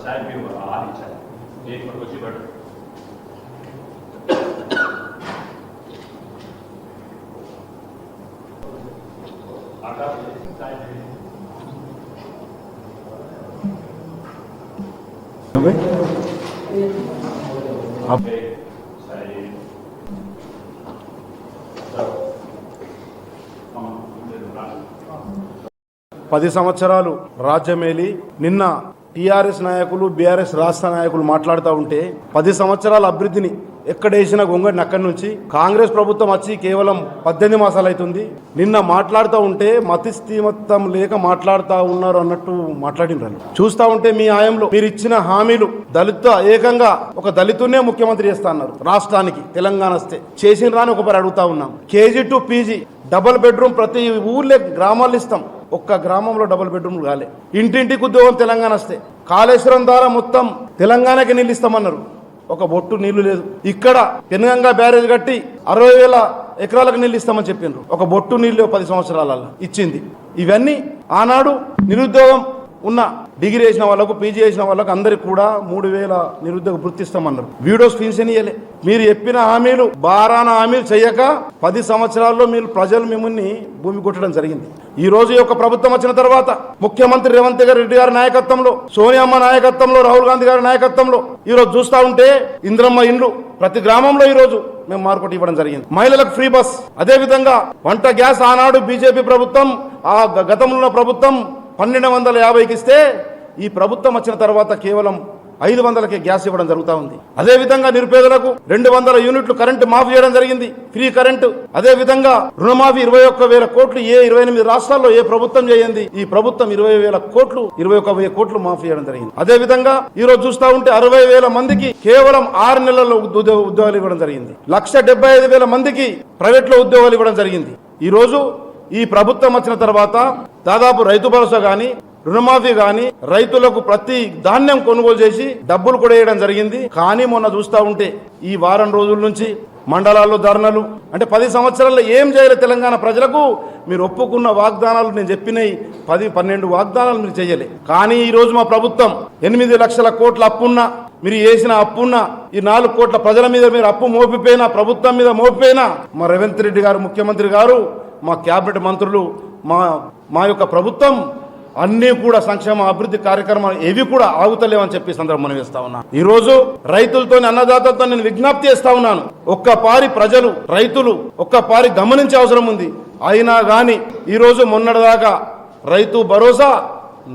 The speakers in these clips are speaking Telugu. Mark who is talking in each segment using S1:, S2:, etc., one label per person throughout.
S1: चाय भी होगा आधी चाय एक मिनट बची बैठ आकाश चाय दे
S2: आप
S1: चाय
S2: పది సంవత్సరాలు రాజ్యమేలి నిన్న టీఆర్ఎస్ నాయకులు బీఆర్ఎస్ రాష్ట్ర నాయకులు మాట్లాడుతూ ఉంటే పది సంవత్సరాల అభివృద్ధిని ఎక్కడేసిన గొంగడిని అక్కడి నుంచి కాంగ్రెస్ ప్రభుత్వం వచ్చి కేవలం పద్దెనిమిది మాసాలు అవుతుంది. నిన్న మాట్లాడుతూ ఉంటే మతిస్థిమత్తం లేక మాట్లాడుతూ ఉన్నారు అన్నట్టు మాట్లాడినారు చూస్తా ఉంటే మీ ఆయంలో మీరు ఇచ్చిన హామీలు దళిత ఏకంగా ఒక దళితునే ముఖ్యమంత్రి చేస్తా అన్నారు. రాష్ట్రానికి తెలంగాణ వస్తే చేసిన రాని ఒకసారి అడుగుతా ఉన్నాం. KG to PG double bedroom ప్రతి ఊర్లే గ్రామాలు ఇస్తాం. ఒక్క గ్రామంలో డబుల్ బెడ్రూమ్ కాలే. ఇంటింటికి ఉద్యోగం తెలంగాణ వస్తే. కాళేశ్వరం ద్వారా మొత్తం తెలంగాణకి నీళ్ళు ఇస్తామన్నారు. ఒక బొట్టు నీళ్ళు లేదు. ఇక్కడ పెనుగంగా బ్యారేజ్ కట్టి అరవై వేల ఎకరాలకు నీళ్ళు ఇస్తామని చెప్పిండ్రు. ఒక బొట్టు నీళ్ళు పది సంవత్సరాలలో ఇచ్చింది. ఇవన్నీ ఆనాడు నిరుద్యోగం ఉన్న డిగ్రీ చేసిన వాళ్ళకు పీజీ చేసిన వాళ్ళకు అందరికి కూడా మూడు వేల నిరుద్యోగ వృత్తిస్తామన్నారు వీడియోస్ పెన్షన్ ఇయ్యలే. మీరు చెప్పిన హామీలు బారాన హామీలు చేయక పది సంవత్సరాల్లో మీరు ప్రజలు మిమ్మల్ని భూమి కొట్టడం జరిగింది. ఈ రోజు యొక్క ప్రభుత్వం వచ్చిన తర్వాత ముఖ్యమంత్రి రేవంత్ రెడ్డి గారి నాయకత్వంలో సోనియామ్మ నాయకత్వంలో రాహుల్ గాంధీ గారి నాయకత్వంలో ఈ రోజు చూస్తా ఉంటే ఇంద్రమ్మ ఇండ్లు ప్రతి గ్రామంలో ఈ రోజు మేము మార్కెట్ ఇవ్వడం జరిగింది. మహిళలకు ఫ్రీ బస్. అదే విధంగా వంట గ్యాస్ ఆనాడు బీజేపీ ప్రభుత్వం ఆ గతంలో ప్రభుత్వం పన్నెండు వందల యాభైకి ఇస్తే ఈ ప్రభుత్వం వచ్చిన తర్వాత కేవలం ఐదు వందలకే గ్యాస్ ఇవ్వడం జరుగుతూ ఉంది. అదే విధంగా నిరుపేదలకు రెండు వందల యూనిట్లు కరెంటు మాఫీ చేయడం జరిగింది. Free current. అదే విధంగా రుణమాఫీ ఇరవై ఒక్క వేల కోట్లు ఏ ఇరవై ఎనిమిది రాష్ట్రాల్లో ఏ ప్రభుత్వం చేయండి ఈ ప్రభుత్వం ఇరవై వేల కోట్లు ఇరవై ఒక్క వెయ్యి కోట్లు మాఫీ చేయడం జరిగింది. అదే విధంగా ఈ రోజు చూస్తా ఉంటే అరవై వేల మందికి కేవలం ఆరు నెలల్లో ఉద్యోగ ఉద్యోగాలు ఇవ్వడం జరిగింది. లక్ష డెబ్బై ఐదు వేల మందికి ప్రైవేట్లో ఉద్యోగాలు ఇవ్వడం జరిగింది. ఈ రోజు ఈ ప్రభుత్వం వచ్చిన తర్వాత దాదాపు రైతు భరోసా గాని రుణమాఫీ గాని రైతులకు ప్రతి ధాన్యం కొనుగోలు చేసి డబ్బులు కూడా వేయడం జరిగింది. కానీ మొన్న చూస్తా ఉంటే ఈ వారం రోజుల నుంచి మండలాల్లో ధర్నలు. అంటే పది సంవత్సరాల్లో ఏం చేయలేదు తెలంగాణ ప్రజలకు? మీరు ఒప్పుకున్న వాగ్దానాలు నేను చెప్పినాయి పది పన్నెండు వాగ్దానాలు మీరు చేయలే. కానీ ఈ రోజు మా ప్రభుత్వం ఎనిమిది లక్షల కోట్ల అప్పున్నా మీరు చేసిన అప్పున్న ఈ నాలుగు కోట్ల ప్రజల మీద మీరు అప్పు మోపిపోయినా ప్రభుత్వం మీద మోపిపోయినా మా రేవంత్ రెడ్డి గారు ముఖ్యమంత్రి గారు మా క్యాబినెట్ మంత్రులు మా మా యొక్క ప్రభుత్వం అన్నీ కూడా సంక్షేమ అభివృద్ధి కార్యక్రమాలు ఏవి కూడా ఆగుతలేవని చెప్పి సందర్భం మనం వేస్తా ఉన్నా. ఈ రోజు రైతులతో అన్నదాతలతో నేను విజ్ఞప్తి చేస్తా ఉన్నాను. ఒక్క పారి ప్రజలు రైతులు ఒక్క పారి గమనించే అవసరం ఉంది. అయినా కానీ ఈరోజు మొన్నటిదాకా రైతు భరోసా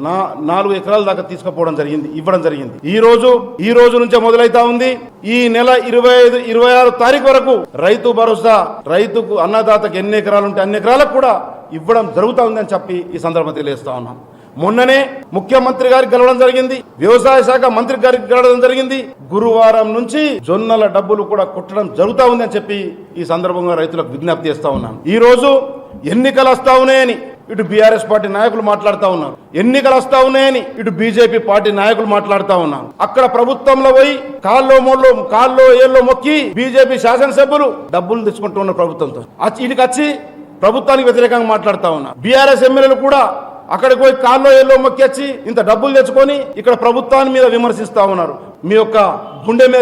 S2: నా నాలుగు ఎకరాల దాకా తీసుకుపోవడం జరిగింది ఇవ్వడం జరిగింది. ఈ రోజు ఈ రోజు నుంచే మొదలైతా ఉంది. ఈ నెల ఇరవై ఐదు ఇరవై ఆరు తారీఖు వరకు రైతు భరోసా రైతుకు అన్నదాతకు ఎన్ని ఎకరాలు ఉంటే అన్ని ఎకరాలకు కూడా ఇవ్వడం జరుగుతా ఉందని చెప్పి ఈ సందర్భం తెలియజేస్తా ఉన్నాం. మొన్ననే ముఖ్యమంత్రి గారికి గెలవడం జరిగింది వ్యవసాయ శాఖ మంత్రి గారికి గెలవడం జరిగింది. గురువారం నుంచి జొన్నల డబ్బులు కూడా కుట్టడం జరుగుతా ఉందని చెప్పి ఈ సందర్భంగా రైతులకు విజ్ఞప్తి చేస్తా ఉన్నాను ఈ రోజు ఎన్నికలు వస్తా ఉన్నాయని ఇటు బీఆర్ఎస్ పార్టీ నాయకులు మాట్లాడుతా ఉన్నారు. ఎన్నికలు వస్తా ఉన్నాయని ఇటు బీజేపీ పార్టీ నాయకులు మాట్లాడుతా ఉన్నారు. అక్కడ ప్రభుత్వంలో పోయి కాల్లో మోళ్ళో కాల్లో ఏళ్ళో మొక్కి బీజేపీ శాసనసభ్యులు డబ్బులు తెచ్చుకుంటున్న ప్రభుత్వంతో. అచ్చి- ఇటుకి వచ్చి ప్రభుత్వానికి వ్యతిరేకంగా మాట్లాడుతా ఉన్నారు. బీఆర్ఎస్ ఎమ్మెల్యేలు కూడా అక్కడికి పోయి కాల్లో ఏళ్ళో మొక్కి వచ్చి ఇంత డబ్బులు తెచ్చుకొని ఇక్కడ ప్రభుత్వాన్ని మీద విమర్శిస్తా ఉన్నారు. మీ యొక్క గుండె మీద